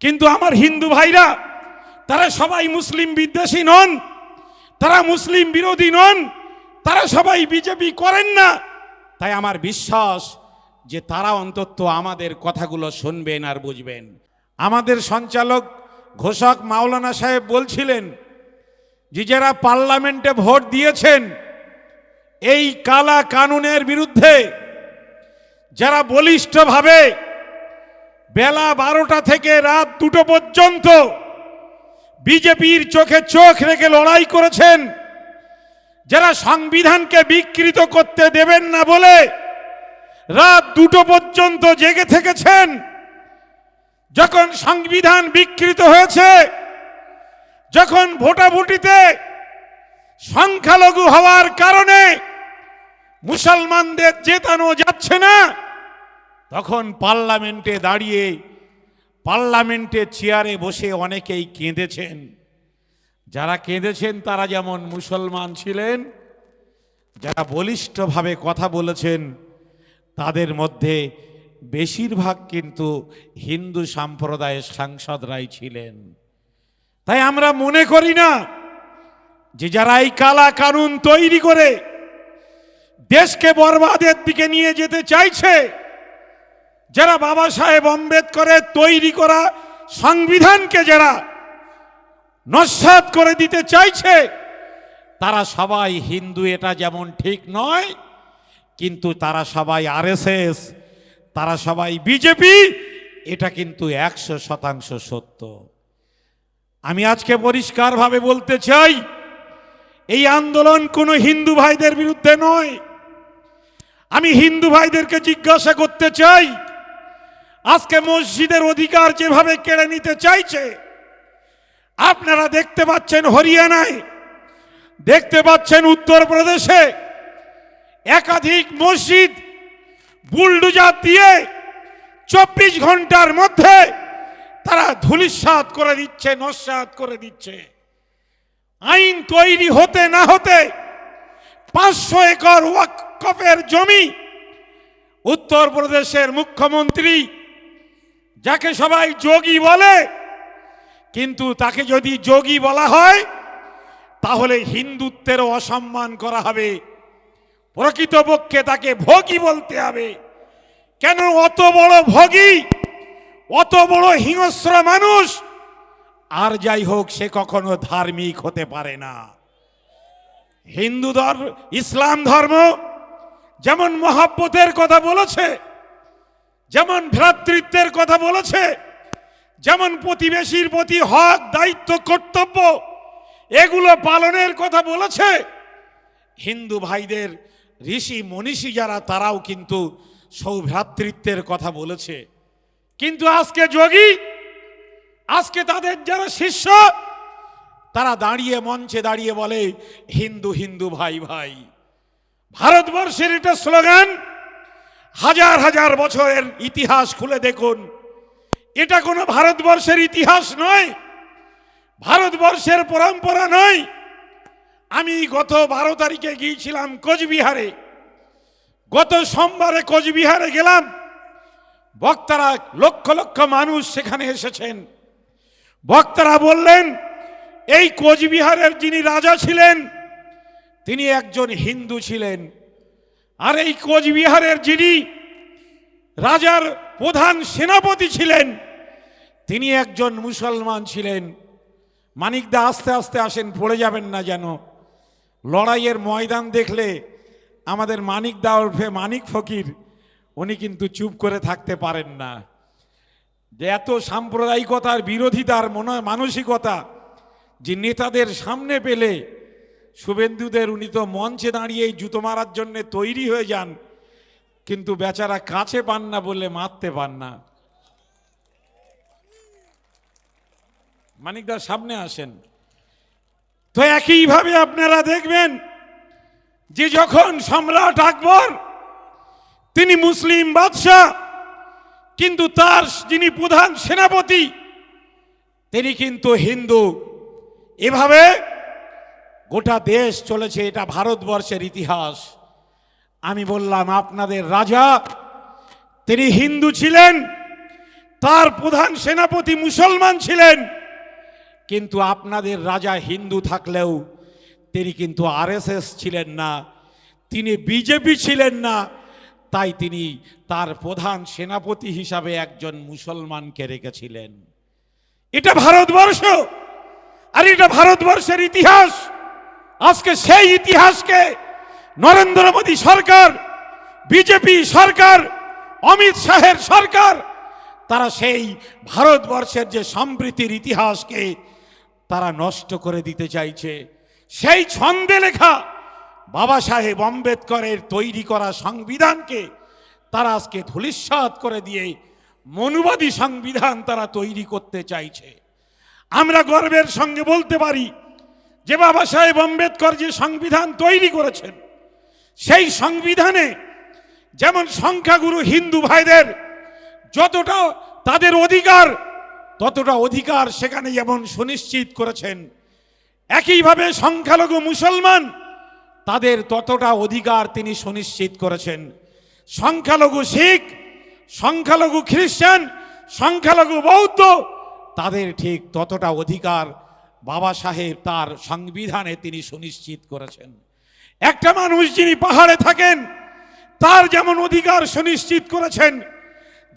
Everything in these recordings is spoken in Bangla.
কিন্তু আমার হিন্দু ভাইরা, তারা সবাই মুসলিম বিদ্বেষী নন, তারা মুসলিম বিরোধী নন, তারা সবাই বিজেপি করেন না। তাই আমার বিশ্বাস যে তারা অন্তত আমাদের কথাগুলো শুনবেন আর বুঝবেন। আমাদের সঞ্চালক ঘোষক মাওলানা সাহেব বলছিলেন যে যারা পার্লামেন্টে ভোট দিয়েছেন, এই কালা কানুনের বিরুদ্ধে যারা বলিষ্ঠভাবে বেলা বারোটা থেকে রাত দুটো পর্যন্ত বিজেপির চোখে চোখ রেখে লড়াই করেছেন। যারা সংবিধানকে বিকৃত করতে দেবেন না বলে রাত দুটো পর্যন্ত জেগে থেকেছেন। যখন সংবিধান বিকৃত হয়েছে, যখন ভোটাভুটিতে সংখ্যালঘু হওয়ার কারণে মুসলমানদের জেতানো যাচ্ছে না তখন পার্লামেন্টে দাঁড়িয়ে পার্লামেন্টের চেয়ারে বসে অনেকেই কেঁদেছেন। যারা কেঁদেছেন, তারা যেমন মুসলমান ছিলেন, যারা বলিষ্ঠভাবে কথা বলেছেন, তাদের মধ্যে বেশিরভাগ কিন্তু হিন্দু সম্প্রদায়ের সাংসদরাই ছিলেন। তাই আমরা মনে করি না যে যারা এই কালা কানুন তৈরি করে দেশকে বরবাদের দিকে নিয়ে যেতে চাইছে যারা বাবা সাহেব আম্বেদকরের তৈরি করা সংবিধানকে যারা নস্বাত করে দিতে চাইছে, তারা সবাই হিন্দু, এটা যেমন ঠিক নয়, কিন্তু তারা সবাই আরএসএস, তারা সবাই বিজেপি, এটা কিন্তু একশো শতাংশ সত্য। আমি আজকে পরিষ্কারভাবে বলতে চাই, এই আন্দোলন কোনো হিন্দু ভাইদের বিরুদ্ধে নয়। আমি হিন্দু ভাইদেরকে জিজ্ঞাসা করতে চাই আজকে মসজিদের অধিকার যেভাবে কেড়ে নিতে চাইছে, আপনারা দেখতে পাচ্ছেন হরিয়ানায়, দেখতে পাচ্ছেন উত্তরপ্রদেশে একাধিক মসজিদ বুলডুজার দিয়ে চব্বিশ ঘণ্টার মধ্যে তারা ধুলিস্বাদ করে দিচ্ছে নস্বাত করে দিচ্ছে। আইন তৈরি হতে না হতে পাঁচশো একর ওয়াকফের জমি উত্তরপ্রদেশের মুখ্যমন্ত্রী যাকে সবাই যোগী বলে, কিন্তু তাকে যদি যোগী বলা হয়, তাহলে হিন্দুত্বেরও অসম্মান করা হবে। প্রকৃতপক্ষে তাকে ভোগী বলতে হবে। কেন অত বড় ভোগী, অত বড় হিংস্র মানুষ, আর যাই হোক, সে কখনো ধার্মিক হতে পারে না। হিন্দু ধর্ম ইসলাম ধর্ম, যেমন মহাব্বতের কথা বলেছে যেমন ভ্রাতৃত্বের কথা বলেছে, যেমন প্রতিবেশীর প্রতি হক, দায়িত্ব, কর্তব্য, এগুলো পালনের কথা বলেছে, হিন্দু ভাইদের ঋষি, মনীষী যারা, তারাও কিন্তু সৌভ্রাতৃত্বের কথা বলেছে। কিন্তু আজকে যোগী, আজকে তাদের যারা শিষ্য, তারা দাঁড়িয়ে মঞ্চে দাঁড়িয়ে বলে, হিন্দু হিন্দু ভাই ভাই। ভারতবর্ষের এটা স্লোগান হাজার হাজার বছরের ইতিহাস খুলে দেখুন। এটা কোনো ভারতবর্ষের ইতিহাস নয়, ভারতবর্ষের পরম্পরা নয়। আমি গত বারো তারিখে গিয়েছিলাম কোচবিহারে। গত সোমবারে কোচবিহারে গেলাম। বক্তারা লক্ষ লক্ষ মানুষ সেখানে এসেছেন। বক্তারা বললেন, এই কোচবিহারের যিনি রাজা ছিলেন, তিনি একজন হিন্দু ছিলেন। আর এই কোচবিহারের যিনি রাজার প্রধান সেনাপতি ছিলেন, তিনি একজন মুসলমান ছিলেন। মানিকদা আস্তে আস্তে আসেন, পড়ে যাবেন না যেন। লড়াইয়ের ময়দান দেখলে আমাদের মানিকদা ওরফে মানিক ফকির, উনি কিন্তু চুপ করে থাকতে পারেন না। যে এত সাম্প্রদায়িকতার বিরোধিতার মনে, মানসিকতা যে নেতাদের সামনে পেলে শুভেন্দুদের উনি তো মঞ্চে দাঁড়িয়ে এই জুতো মারার জন্যে তৈরি হয়ে যান, কিন্তু বেচারা কাছে পান না বলে মারতে পান না। মানিকদার সামনে আসেন। তো একইভাবে আপনারা দেখবেন যে যখন সম্রাট আকবর, তিনি মুসলিম বাদশাহ, কিন্তু তার যিনি প্রধান সেনাপতি, তিনি কিন্তু হিন্দু। এভাবে গোটা দেশ চলেছে, এটা ভারতবর্ষের ইতিহাস। আমি বললাম, আপনাদের রাজা, তিনি হিন্দু ছিলেন, তার প্রধান সেনাপতি মুসলমান ছিলেন, কিন্তু আপনাদের রাজা হিন্দু থাকলেও তিনি কিন্তু আরএসএস ছিলেন না, তিনি বিজেপি ছিলেন না, তাই তিনি তার প্রধান সেনাপতি হিসাবে একজন মুসলমানকে রেখেছিলেন। এটা ভারতবর্ষ, আর এটা ভারতবর্ষের ইতিহাস। আজকে সেই ইতিহাসকে নরেন্দ্র মোদী সরকার, বিজেপি সরকার, অমিত শাহের সরকার, তারা সেই ভারতবর্ষের যে সম্প্রীতির ইতিহাসকে তারা নষ্ট করে দিতে চাইছে। সেই ছন্দে লেখা বাবা সাহেব আম্বেদকরের তৈরি করা সংবিধানকে তারা আজকে ধূলিসাৎ করে দিয়ে মনুবাদী সংবিধান তারা তৈরি করতে চাইছে। আমরা গর্বের সঙ্গে বলতে পারি যে বাবা সাহেব আম্বেদকর যে সংবিধান তৈরি করেছেন, সেই সংবিধানে যেমন সংখ্যাগুরু হিন্দু ভাইদের যতটা তাদের অধিকার, ততটা অধিকার সেখানে যেমন সুনিশ্চিত করেছেন, একইভাবে সংখ্যালঘু মুসলমান তাদের ততটা অধিকার তিনি সুনিশ্চিত করেছেন। সংখ্যালঘু শিখ, সংখ্যালঘু খ্রিস্টান, সংখ্যালঘু বৌদ্ধ তাদের ঠিক ততটা অধিকার বাবা সাহেব তার সংবিধানে তিনি সুনিশ্চিত করেছেন। একটা মানুষ যিনি পাহাড়ে থাকেন, তার যেমন অধিকার সুনিশ্চিত করেছেন,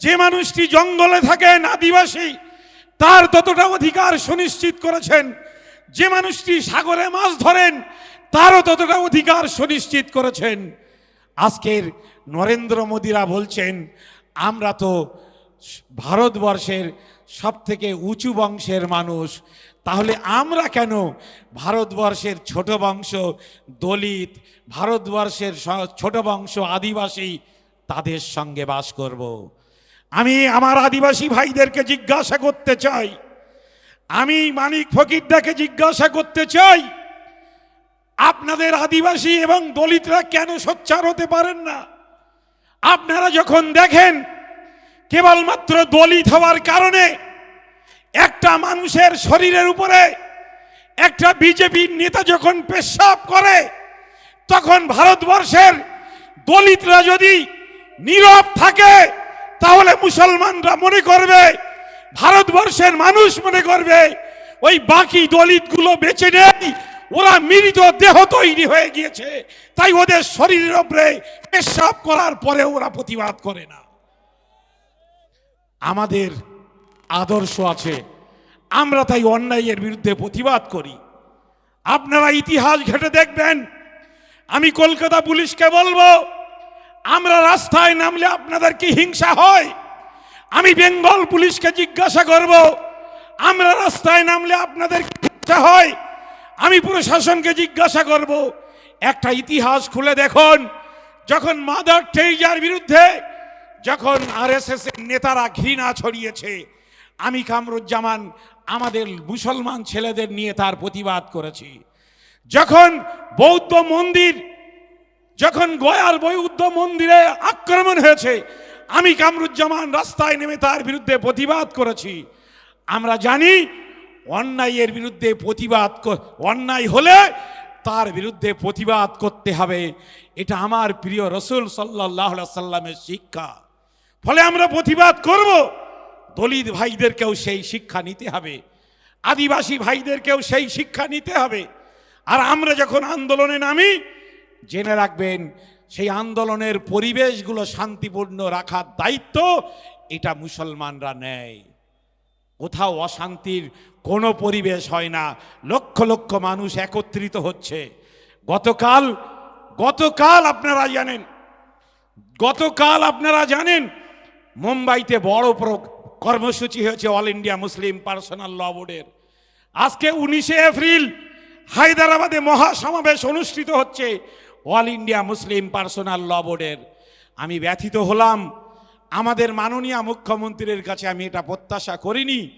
যে মানুষটি জঙ্গলে থাকেন, আদিবাসী, তার ততটা অধিকার সুনিশ্চিত করেছেন। যে মানুষটি সাগরে মাছ ধরেন, তারও ততটা অধিকার সুনিশ্চিত করেছেন। আজকের নরেন্দ্র মোদীরা বলছেন, আমরা তো ভারতবর্ষের সব থেকে উঁচু বংশের মানুষ তাহলে আমরা কেন ভারতবর্ষের ছোট বংশ দলিত, ভারতবর্ষের ছোট বংশ আদিবাসী তাদের সঙ্গে বাস করব। আমি আমার আদিবাসী ভাইদেরকে জিজ্ঞাসা করতে চাই আমি মানিক ফকিরদাকে জিজ্ঞাসা করতে চাই, আপনাদের আদিবাসী এবং দলিতরা কেন সোচ্চার হতে পারেন না আপনারা যখন দেখেন কেবলমাত্র দলিত হওয়ার কারণে একটা মানুষের শরীরের উপরে একটা বিজেপির নেতা যখন পেশাব করে, তখন ভারতবর্ষের দলিতরা যদি নীরব থাকে, তাহলে মুসলমানরা মনে করবে, ভারতবর্ষের মানুষ মনে করবে, ওই বাকি দলিতগুলো বেঁচে নেই, ওরা মৃত দেহ তৈরি হয়ে গিয়েছে। তাই ওদের শরীরের উপরে পেশাব করার পরে ওরা প্রতিবাদ করে না। আমাদের আদর্শ আছে। আমরা তাই অন্যায়ের বিরুদ্ধে প্রতিবাদ করি। আপনারা ইতিহাস ঘেটে দেখবেন। আমি কলকাতা পুলিশকে বলব, আমরা রাস্তায় নামলে আপনাদের কি হিংসা হয়? আমি বেঙ্গল পুলিশকে জিজ্ঞাসা করব, আমরা রাস্তায় নামলে আপনাদের কি হিংসা হয়? আমি প্রশাসনকে জিজ্ঞাসা করব, একটা ইতিহাস খুলে দেখুন। যখন মাদার টেরিজার বিরুদ্ধে, যখন আরএসএস এর নেতারা ঘৃণা ছড়িয়েছে আমি কামরুজ্জামান, আমাদের মুসলমান ছেলেদের নিয়ে তার প্রতিবাদ করেছি। যখন বৌদ্ধ মন্দির, যখন গয়ার বৌদ্ধ মন্দিরে আক্রমণ হয়েছে, আমি কামরুজ্জামান রাস্তায় নেমে তার বিরুদ্ধে প্রতিবাদ করেছি। আমরা জানি, অন্যায়ের বিরুদ্ধে প্রতিবাদ অন্যায় হলে তার বিরুদ্ধে প্রতিবাদ করতে হবে। এটা আমার প্রিয় রসুল সাল্লাহ সাল্লামের শিক্ষা। ফলে আমরা প্রতিবাদ করব। দলিত ভাইদেরকেও সেই শিক্ষা নিতে হবে। আদিবাসী ভাইদেরকেও সেই শিক্ষা নিতে হবে। আর আমরা যখন আন্দোলনে নামি, জেনে রাখবেন, সেই আন্দোলনের পরিবেশগুলো শান্তিপূর্ণ রাখার দায়িত্ব এটা মুসলমানরা নেয়। কোথাও অশান্তির কোনো পরিবেশ হয় না। লক্ষ লক্ষ মানুষ একত্রিত হচ্ছে। গতকাল গতকাল আপনারা জানেন, গতকাল আপনারা জানেন, মুম্বাইতে বড় কর্মসূচি হয়েছে all India Muslim personal law বোর্ডের আজকে উনিশে এপ্রিল হায়দ্রাবাদে মহাসমাবেশ অনুষ্ঠিত হচ্ছে all India Muslim personal law বোর্ডের আমি ব্যথিত হলাম। আমাদের মাননীয় মুখ্যমন্ত্রীর কাছে আমি এটা প্রত্যাশা করিনি।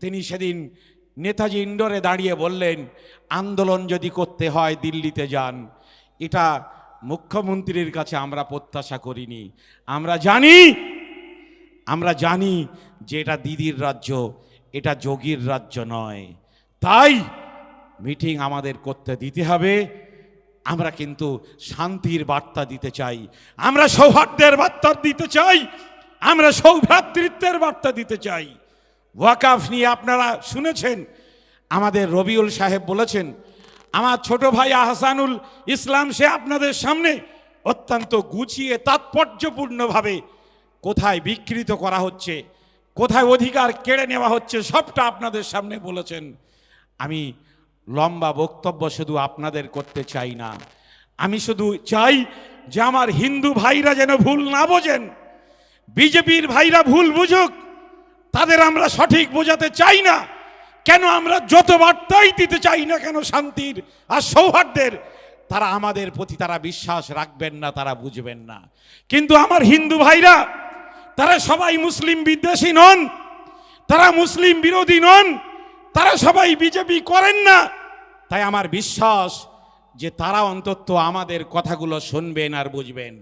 তিনি সেদিন নেতাজি ইন্ডোরে দাঁড়িয়ে বললেন, আন্দোলন যদি করতে হয় দিল্লিতে যান। এটা মুখ্যমন্ত্রীর কাছে আমরা প্রত্যাশা করিনি। আমরা জানি আমরা জানি যে এটা দিদির রাজ্য, এটা যোগীর রাজ্য নয়। তাই মিটিং আমাদের করতে দিতে হবে। আমরা কিন্তু শান্তির বার্তা দিতে চাই। আমরা সৌহার্দ্যের বার্তা দিতে চাই। আমরা সৌভ্রাতৃত্বের বার্তা দিতে চাই। ওয়াকাফ নিয়ে আপনারা শুনেছেন, আমাদের রবিউল সাহেব বলেছেন, আমার ছোট ভাই আহসানুল ইসলাম সে আপনাদের সামনে অত্যন্ত গুছিয়ে, তাৎপর্যপূর্ণভাবে কোথায় বিকৃত করা হচ্ছে, কোথায় অধিকার কেড়ে নেওয়া হচ্ছে, সবটা আপনাদের সামনে বলেছেন। আমি লম্বা বক্তব্য শুধু আপনাদের করতে চাই না। আমি শুধু চাই যে আমার হিন্দু ভাইরা যেন ভুল না বোঝেন। বিজেপির ভাইরা ভুল বুঝুক, তাদের আমরা সঠিক বোঝাতে চাই না। কেন আমরা যত বার্তাই দিতে চাই না কেন শান্তির আর সৌহার্দ্যের, তারা আমাদের প্রতি তারা বিশ্বাস রাখবেন না, তারা বুঝবেন না। কিন্তু আমার হিন্দু ভাইরা তারা সবাই মুসলিম বিদ্বেষী নন, তারা মুসলিম বিরোধী নন, তারা সবাই বিজেপি করেন না। তাই আমার বিশ্বাস যে তারা অন্তত আমাদের কথাগুলো শুনবেন আর বুঝবেন।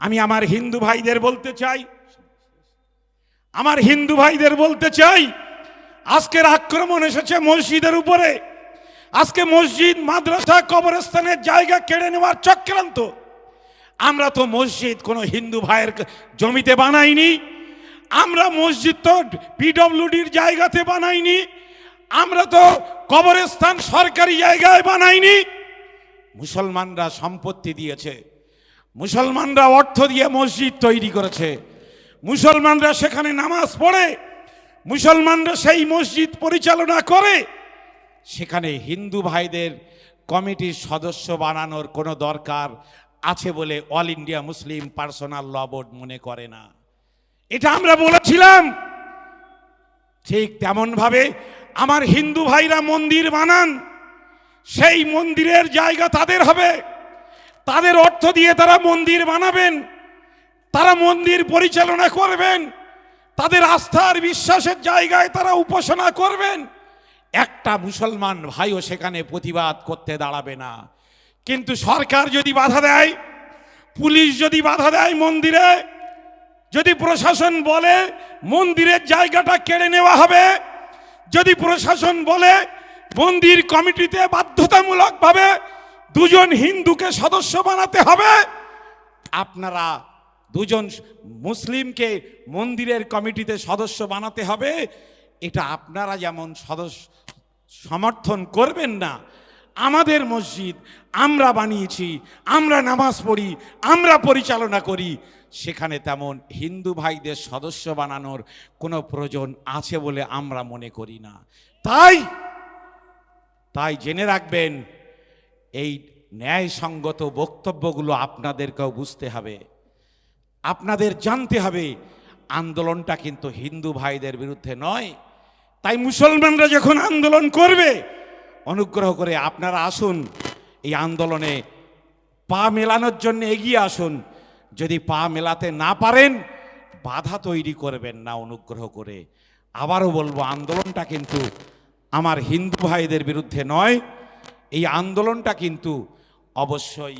আমি আমার হিন্দু ভাইদের বলতে চাই, আমার হিন্দু ভাইদের বলতে চাই, আজকের আক্রমণ এসেছে মসজিদের উপরে। আজকে মসজিদ, মাদ্রাসা, কবরস্থানের জায়গা কেড়ে নেওয়ার চক্রান্ত। আমরা তো মসজিদ কোনো হিন্দু ভাইয়ের জমিতে বানাইনি। আমরা মসজিদ তো পিডব্লিউডির জায়গাতে বানাইনি। আমরা তো কবরস্থান সরকারি জায়গায় বানাইনি। মুসলমানরা সম্পত্তি দিয়েছে। মুসলমানরা অর্থ দিয়ে মসজিদ তৈরি করেছে। মুসলমানরা সেখানে নামাজ পড়ে। মুসলমানরা সেই মসজিদ পরিচালনা করে। সেখানে হিন্দু ভাইদের কমিটির সদস্য বানানোর কোনো দরকার আছে বলে all India Muslim personal law board মনে করে না। এটা আমরা বলেছিলাম। ঠিক তেমনভাবে আমার হিন্দু ভাইরা মন্দির বানান, সেই মন্দিরের জায়গা তাদের হবে। তাদের অর্থ দিয়ে তারা মন্দির বানাবেন, তারা মন্দির পরিচালনা করবেন, তাদের আস্থার বিশ্বাসের জায়গায় তারা উপাসনা করবেন। একটা মুসলমান ভাইও সেখানে প্রতিবাদ করতে দাঁড়াবে না। কিন্তু সরকার যদি বাধা দেয়, পুলিশ যদি বাধা দেয় মন্দিরে, যদি প্রশাসন বলে মন্দিরের জায়গাটা কেড়ে নেওয়া হবে, যদি প্রশাসন বলে মন্দির কমিটিতে বাধ্যতামূলকভাবে দুজন হিন্দুকে সদস্য বানাতে হবে, আপনারা দুজন মুসলিমকে মন্দিরের কমিটিতে সদস্য বানাতে হবে, এটা আপনারা যেমন সদস্য সমর্থন করবেন না আমাদের মসজিদ আমরা বানিয়েছি, আমরা নামাজ পড়ি, আমরা পরিচালনা করি। সেখানে তেমন হিন্দু ভাইদের সদস্য বানানোর কোনো প্রয়োজন আছে বলে আমরা মনে করি না। তাই তাই জেনে রাখবেন, এই ন্যায়সঙ্গত বক্তব্যগুলো আপনাদেরকেও বুঝতে হবে। আপনাদের জানতে হবে, আন্দোলনটা কিন্তু হিন্দু ভাইদের বিরুদ্ধে নয়। তাই মুসলমানরা যখন আন্দোলন করবে অনুগ্রহ করে আপনারা আসুন। এই আন্দোলনে পা মেলানোর জন্য এগিয়ে আসুন। যদি পা মেলাতে না পারেন, বাধা তৈরি করবেন না অনুগ্রহ করে। আবারও বলব, আন্দোলনটা কিন্তু আমার হিন্দু ভাইদের বিরুদ্ধে নয়। এই আন্দোলনটা কিন্তু অবশ্যই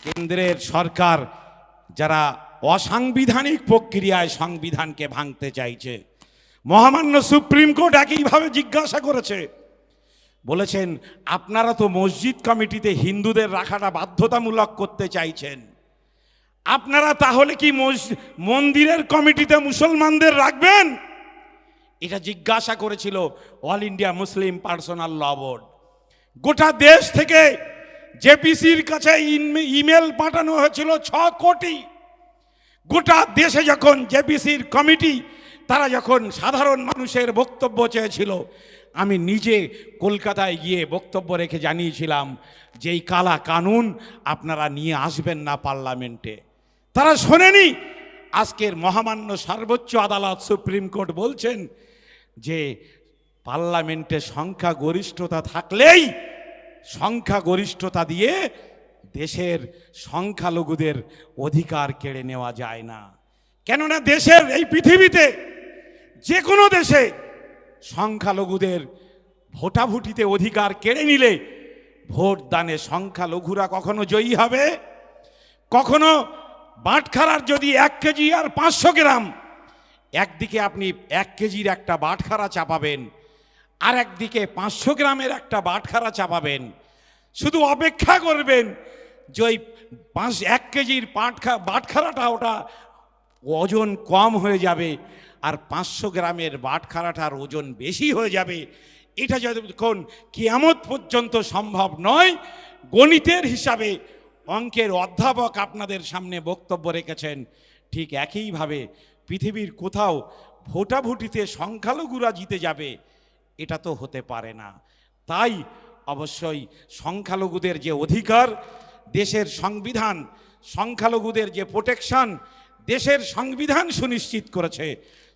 কেন্দ্রের সরকার যারা অসাংবিধানিক প্রক্রিয়ায় সংবিধানকে ভাঙতে চাইছে, মহামান্য সুপ্রিম কোর্ট একইভাবে জিজ্ঞাসা করেছে। বলেছেন, আপনারা তো মসজিদ কমিটিতে হিন্দুদের রাখাটা বাধ্যতামূলক করতে চাইছেন। আপনারা তাহলে কি মন্দিরের কমিটিতে মুসলমানদের রাখবেন? এটা জিজ্ঞাসা করেছিল all India Muslim personal law board. গোটা দেশ থেকে জেপিসির কাছে ইমেল পাঠানো হয়েছিল ছ কোটি। গোটা দেশে যখন জেপিসির কমিটি, তারা যখন সাধারণ মানুষের বক্তব্য চেয়েছিল আমি নিজে কলকাতায় গিয়ে বক্তব্য রেখে জানিয়েছিলাম যে এই কালা কানুন আপনারা নিয়ে আসবেন না পার্লামেন্টে। তারা শোনেনি। আজকের মহামান্য সর্বোচ্চ আদালত সুপ্রিম কোর্ট বলছেন যে পার্লামেন্টে সংখ্যা গরিষ্ঠতা থাকলেই সংখ্যা গরিষ্ঠতা দিয়ে দেশের সংখ্যালঘুদের অধিকার কেড়ে নেওয়া যায় না। কেননা দেশের এই পৃথিবীতে যে কোনো দেশে সংখ্যালঘুদের ভোটাভুটিতে অধিকার কেড়ে নিলে ভোট দানে সংখ্যালঘুরা কখনো জয়ী হবে? কখনো বাটখারার যদি এক কেজি আর পাঁচশো গ্রাম, একদিকে আপনি এক কেজির একটা বাটখারা চাপাবেন আর একদিকে পাঁচশো গ্রামের একটা বাটখারা চাপাবেন। শুধু অপেক্ষা করবেন যে ওই পাঁচ, এক কেজির পাটখা, বাটখারাটা ওটা ওজন কম হয়ে যাবে আর পাঁচশো গ্রামের বাটখারাটার ওজন বেশি হয়ে যাবে। এটা যতক্ষণ কিয়ামত পর্যন্ত সম্ভব নয়, গণিতের হিসাবে অঙ্কের অধ্যাপক আপনাদের সামনে বক্তব্য রেখেছেন। ঠিক একইভাবে পৃথিবীর কোথাও ভোটাভুটিতে সংখ্যালঘুরা জিতে যাবে, এটা তো হতে পারে না। তাই অবশ্যই সংখ্যালঘুদের যে অধিকার, দেশের সংবিধান, সংখ্যালঘুদের যে প্রোটেকশন দেশের সংবিধান সুনিশ্চিত করেছে।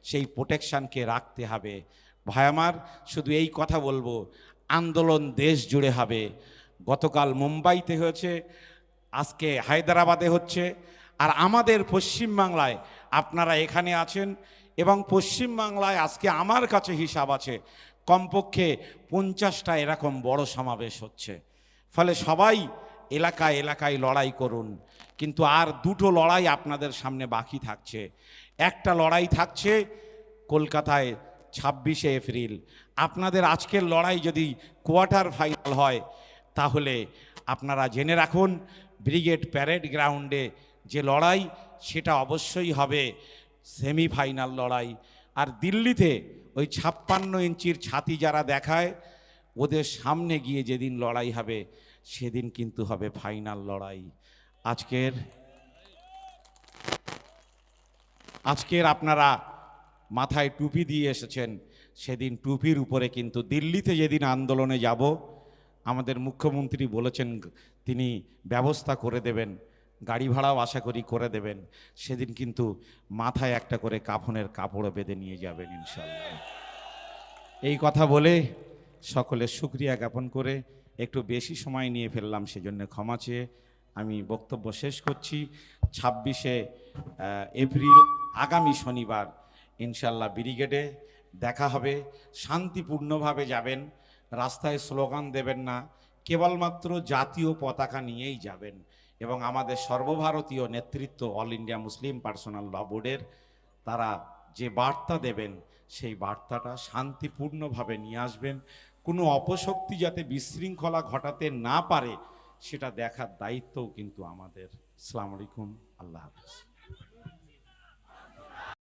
সেই প্রোটেকশনকে রাখতে হবে। ভাই আমার, শুধু এই কথা বলব, আন্দোলন দেশ জুড়ে হবে। গতকাল মুম্বাইতে হয়েছে, আজকে হায়দ্রাবাদে হচ্ছে, আর আমাদের পশ্চিমবাংলায় আপনারা এখানে আছেন এবং পশ্চিমবাংলায় আজকে আমার কাছে হিসাব আছে, কমপক্ষে পঞ্চাশটা এরকম বড় সমাবেশ হচ্ছে। ফলে সবাই এলাকায় এলাকায় লড়াই করুন। কিন্তু আর দুটো লড়াই আপনাদের সামনে বাকি থাকছে। একটা লড়াই থাকছে কলকাতায় ছাব্বিশে এপ্রিল। আপনাদের আজকের লড়াই যদি কোয়ার্টার ফাইনাল হয়, তাহলে আপনারা জেনে রাখুন, ব্রিগেড প্যারেড গ্রাউন্ডে যে লড়াই, সেটা অবশ্যই হবে সেমিফাইনাল লড়াই। আর দিল্লিতে ওই ছাপ্পান্ন ইঞ্চির ছাতি যারা দেখায়, ওদের সামনে গিয়ে যেদিন লড়াই হবে সেদিন কিন্তু হবে ফাইনাল লড়াই। আজকের আজকের আপনারা মাথায় টুপি দিয়ে এসেছেন, সেদিন টুপির উপরে কিন্তু দিল্লিতে যেদিন আন্দোলনে যাব, আমাদের মুখ্যমন্ত্রী বলেছেন তিনি ব্যবস্থা করে দেবেন, গাড়ি ভাড়াও আশা করি করে দেবেন, সেদিন কিন্তু মাথায় একটা করে কাফনের কাপড়ও বেঁধে নিয়ে যাবেন ইনশাল্লাহ এই কথা বলে সকলে সুক্রিয়া জ্ঞাপন করে একটু বেশি সময় নিয়ে ফেললাম, সেজন্য ক্ষমা চেয়ে আমি বক্তব্য শেষ করছি। ছাব্বিশে এপ্রিল, আগামী শনিবার ইনশাল্লাহ ব্রিগেডে দেখা হবে। শান্তিপূর্ণভাবে যাবেন, রাস্তায় স্লোগান দেবেন না, কেবলমাত্র জাতীয় পতাকা নিয়েই যাবেন এবং আমাদের সর্বভারতীয় নেতৃত্ব, all India Muslim personal law বোর্ডের, তারা যে বার্তা দেবেন, সেই বার্তাটা শান্তিপূর্ণভাবে নিয়ে আসবেন। কোনো অপশক্তি যাতে বিশৃঙ্খলা ঘটাতে না পারে, সেটা দেখার দায়িত্বও কিন্তু আমাদের। আসসালামু আলাইকুম, আল্লাহ হাফিজ।